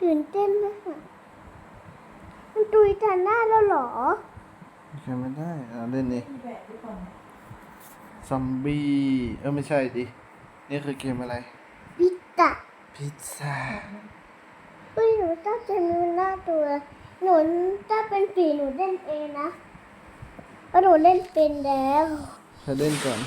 ตื่นเต้นมากมันตุยแต่หน้าแล้วเหรอใช่ไม่ได้อ่าเล่นนี่ซอมบี้เออไม่ใช่ดิ นี่คือเกมอะไร พิตตะพิซซ่าเฮ้ยหนูตั้งใจมือหน้าตัว หนูถ้าเป็นผีหนูเล่นเองนะเพราะหนูเล่นเป็นแล้วใครเล่นก่อน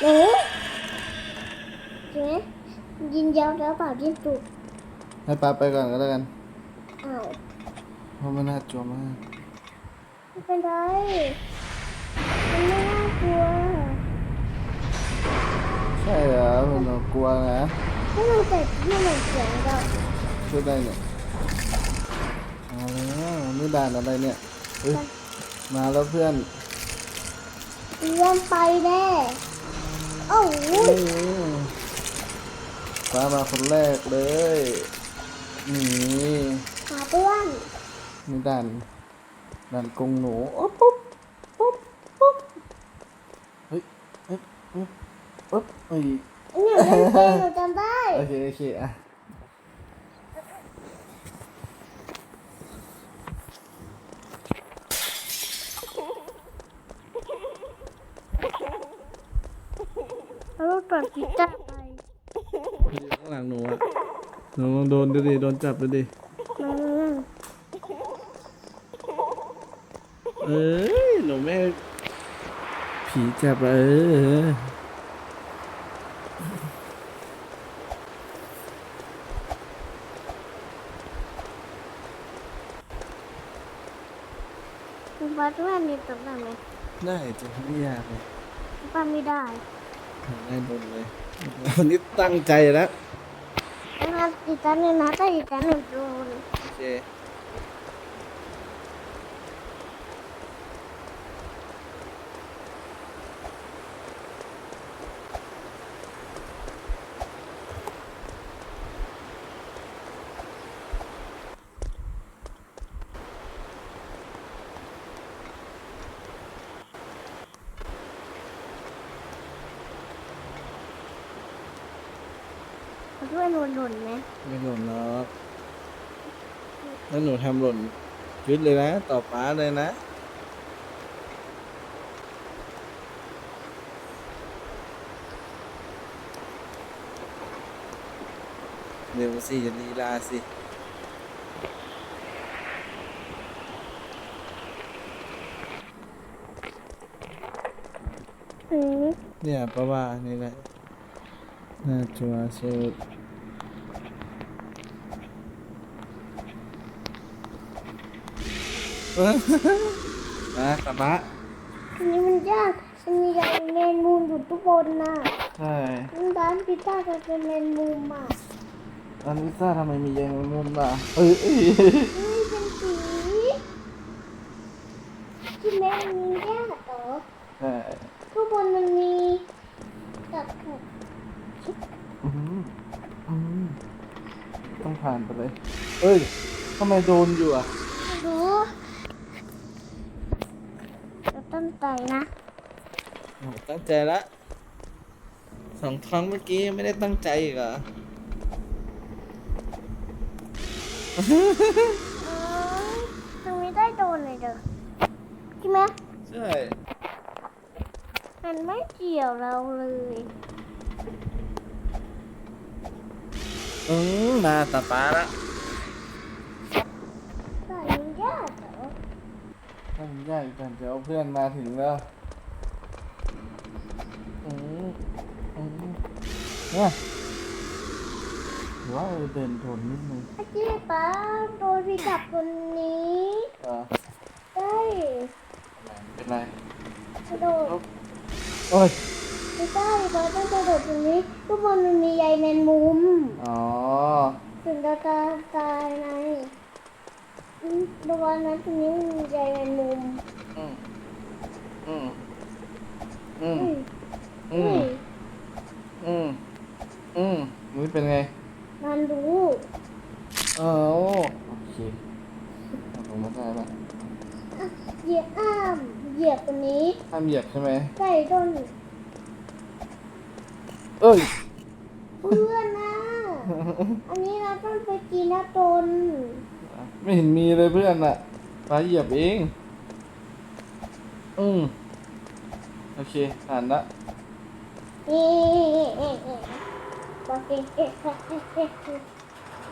หนูใช่ไหมยินยาวแล้วเปล่ายินจุก ให้ปาไปก่อนก็แล้วกันอ้าวเพราะมันน่ากลัวมากไม่เป็นไรมันไม่น่ากลัวใช่เหรอผมกลัวนะถ้าหนูแต่ที่หนูเสียงเราช่วยได้เนี่ยมาแล้วนี่ด่านอะไรเนี่ยเฮ้ยมาแล้วเพื่อนเลื่อนไปแน่โอ้โหโอ้โหฟ้ามาคนแรกเลย นี่หาเพื่อนนี่ด่านด่านกรงหนูโอ๊บปุ๊บปุ๊บปุ๊บเฮ้ยเฮ้ยเฮ้ยปุ๊บเฮ้ยเนี่ยเล่นเป็นหนูจำได้โอเคโอเคอะแล้วเราตัดกีตาร์ไปอยู่ข้างหลังหนูอะ หนูลองโดนดูดิ โดนจับดูดิ เอ้ยหนูแม่ ผีจับเออคุณป้าช่วยนี่ตบได้ไหมได้จะไม่ยากเลยคุณป้าไม่ได้ ได้บนเลย วันนี้ตั้งใจแล้ว งั้นอีกตาหนึ่งนะแต่อีกตาหนึ่งโดนโอเคเขาช่วยหนูหล่นไหมไม่หล่นหรอกถ้าหนูทำหล่นยึดเลยนะ ต่อป้าเลยนะ เร็วสิอย่าลีลาสิ อืมเนี่ยเพราะว่านี่แหละน่าจัวสุด นะกลับมาอันนี้มันยากมันมีอย่างแมนมูนอยู่ทุกบนน่ะใช่มันร้านพิซซ่าจะเป็นแมนมูนอะอันนี้ซ่าทำไมมีแยงมุมล่ะเอ้ยเอ้ยเฮ้ยเป็นสีที่แมนมียากเหรอใช่ทุกบนมันมีตัดขัดอื้อหืออื้อหือต้องผ่านไปเลย เอ้ยทำไมโดนอยู่อะดู จะต้นใจนะโอ้ตั้งใจละสองครั้งเมื่อกี้ไม่ได้ตั้งใจอีกเหรอ เออตรงนี้ได้โดนเลยเด้อใช่ไหมใช่ มันไม่เกี่ยวเราเลยอืมมาตาป้าละ ใส่มันยากเหรอ ทำยากกันจะเอาเพื่อนมาถึงแล้วอืมอืมเนี่ยหรือว่าเออเดินทนนิดนึงอาจีป้าโดนพี่จับคนนี้เออได้เป็นไรกระโดดโอ้ยไม่ได้ป้าต้องกระโดดตรงนี้ทุกคนมันมีใยแมนมุม อ๋อ ถึงจะตายตายไงอืม ระวังนะตรงนี้มันมีใยแมนมุมอืมอืมอืมอุ้ยอือุ้มยอืมอืมนี่เป็นไง มันรู้เออโอเคเอาลงมาได้ปะอะเหยียบอ้ามเหยียบตรงนี้ห้ามเหยียบใช่ไหมใส่ต้นเอ้ยเพื่อนนะ อันนี้เราต้องไปกินนะตน ไม่เห็นมีเลยเพื่อนอะฟ้าเหยียบเอง อืมโอเคอ่านละนี่บอกเก่งเอ๊ะเอ๊ะเอ๊ะเอ๊ะเอ๊ะ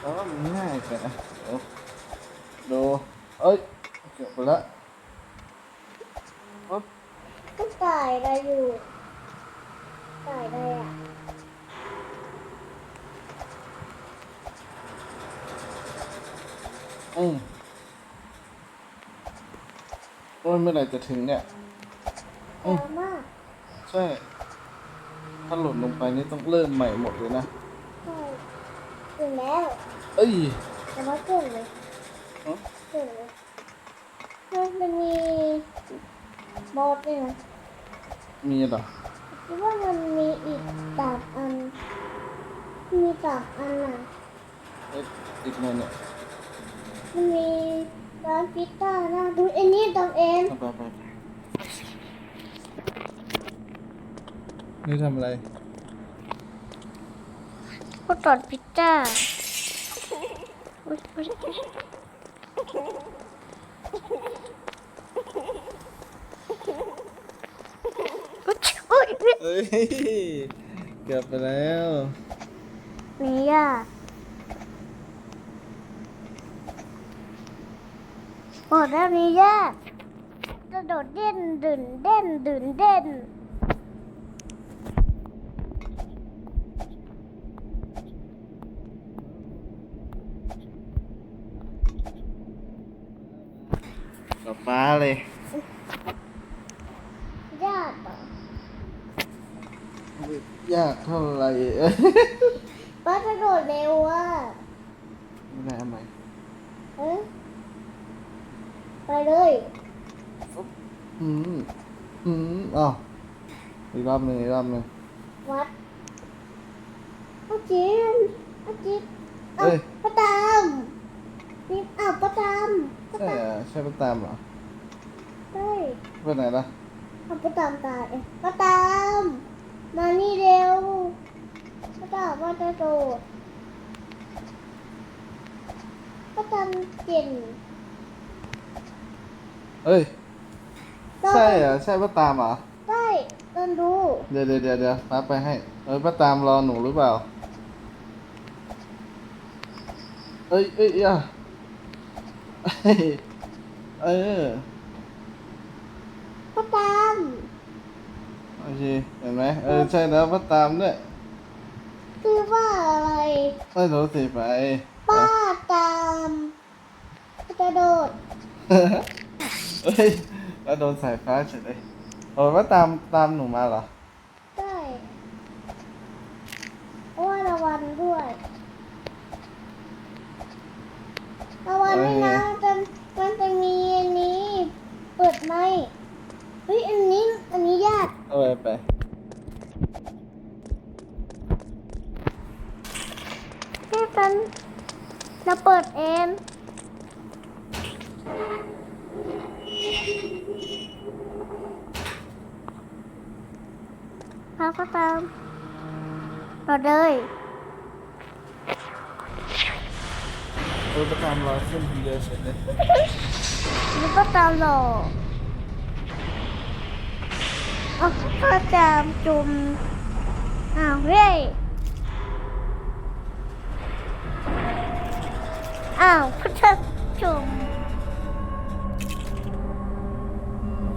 แล้วก็มันง่ายไปนะเดี๋ยวดูเอ้ยเกือบไปละปึ๊บก็ตายได้อยู่ตายได้อะ อืมโอ้ยเมื่อไหร่จะถึงเนี่ย อืมยาวมากใช่ ถ้าหล่นลงไปนี่ต้องเริ่มใหม่หมดเลยนะใช่ถึงแล้วเอ้ย แต่ว่าเก่งเลยฮะ เก่งเลยมันจะมีบอสด้วยนะมีเหรอ คิดว่ามันมีอีกสามอัน มีสามอันน่ะ เอ๊ะอีกไงเนี่ย มันมีร้านพิซซ่านะดูไอ้นี่ตองเองเอาไปไปนี่ทำอะไร ก็ตอนพิซซ่าอุ๊ยอุ๊ยอุ๊ยอุ๊ยอุ๊ยอุ๊ยเอ้ย เกือบไปแล้วนี่อ่ หมดแล้วนี่ย่ากระโดดเด่นดึนเด่นดึนเด่นกับฟ้าเลยยากเหรอยากเท่าไหร่เอ้ยป้ากระโดดเร็วอะ ไม่ได้เอาไหม เอ้ย ไปเลยอืม อืมอ้าวอีกรอบหนึ่งอีกรอบหนึ่งวัดอาจินอาจินเอ้ยป้าตามนี่อ้าวป้าตามป้าใช่ตามเหรอใช่ป้าตามเหรอใช่ไปไหนล่ะอ้าวป้าตามตายเอ๊ะป้าตาม มานี่เร็วป้าตามว่าจะโดดป้าตามเก่ง เอ้ย ใช่เหรอใช่ป้าตามเหรอใช่เดินดู เดี๋ยวเดี๋ยวเดี๋ยวเดี๋ยวป้าไปให้เอ้ยป้าตามรอหนูหรือเปล่า เอ้ยเอ้ยอะเอ้ยเออป้าตามโอเคเห็นไหมเออใช่แล้วป้าตามด้วยคือว่าอะไรไม่รู้สิไปป้าตามกระโดด เฮ้ยแล้วโดนสายฟ้าเฉยเลยโอ้ยว่าตามตามหนูมาเหรอใช่เพราะว่าระวันด้วยระวันด้วยนะมันจะมันจะมีอันนี้ เปิดไหมค์เฮ้ยอันนี้อันนี้ยากเอาไปไปพี่เป็นเราเปิดเองเราก็ตาม เราเลย เออป้าตามรอขึ้นคนเดียวเฉยเลยแล้วก็ตามหลอกเอาก็ตามจุ่มอ้าวเฮ้ยอ้าวก็จะจุ่ม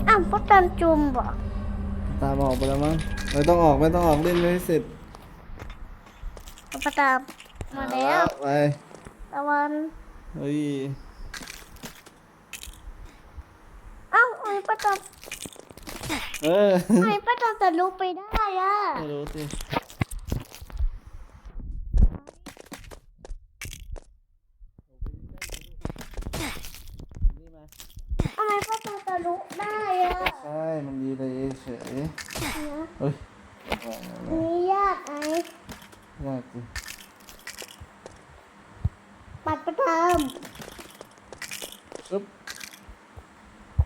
อ้าวก็ตามจุ่มบ่ตามออกไปแล้วมั้งไม่ต้องออกไม่ต้องออกเล่นไม่ให้เสร็จก็ไปตามมาแล้วไปตะวันเฮ้ยอ้าวไอ้ป้าตามเออไอ้ป้าตามแต่ลุกไปได้อะไม่รู้สิ ทำไมป้าตามแต่ลุกได้อะ ใช่มันดีเลยเฉย นะ เฮ้ย อันนี้ยากไอ้ ยากจริงปัดประตามปึ๊บ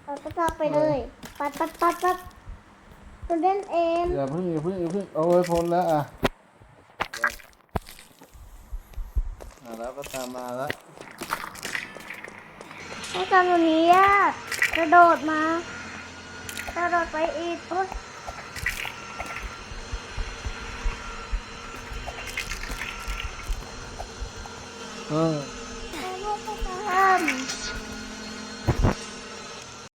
ปัดประตามไปเลย ปัดปัดปัดปัดคุณเล่นเองอย่าเพิ่งอย่าเพิ่งอย่าเพิ่งเอาไว้พ้นแล้วอะมาแล้วก็ตามมาแล้วให้ตอนนี้ยากกระโดดมากระโดดไปอีกโอ๊ยเออแล้วก็ไปทำ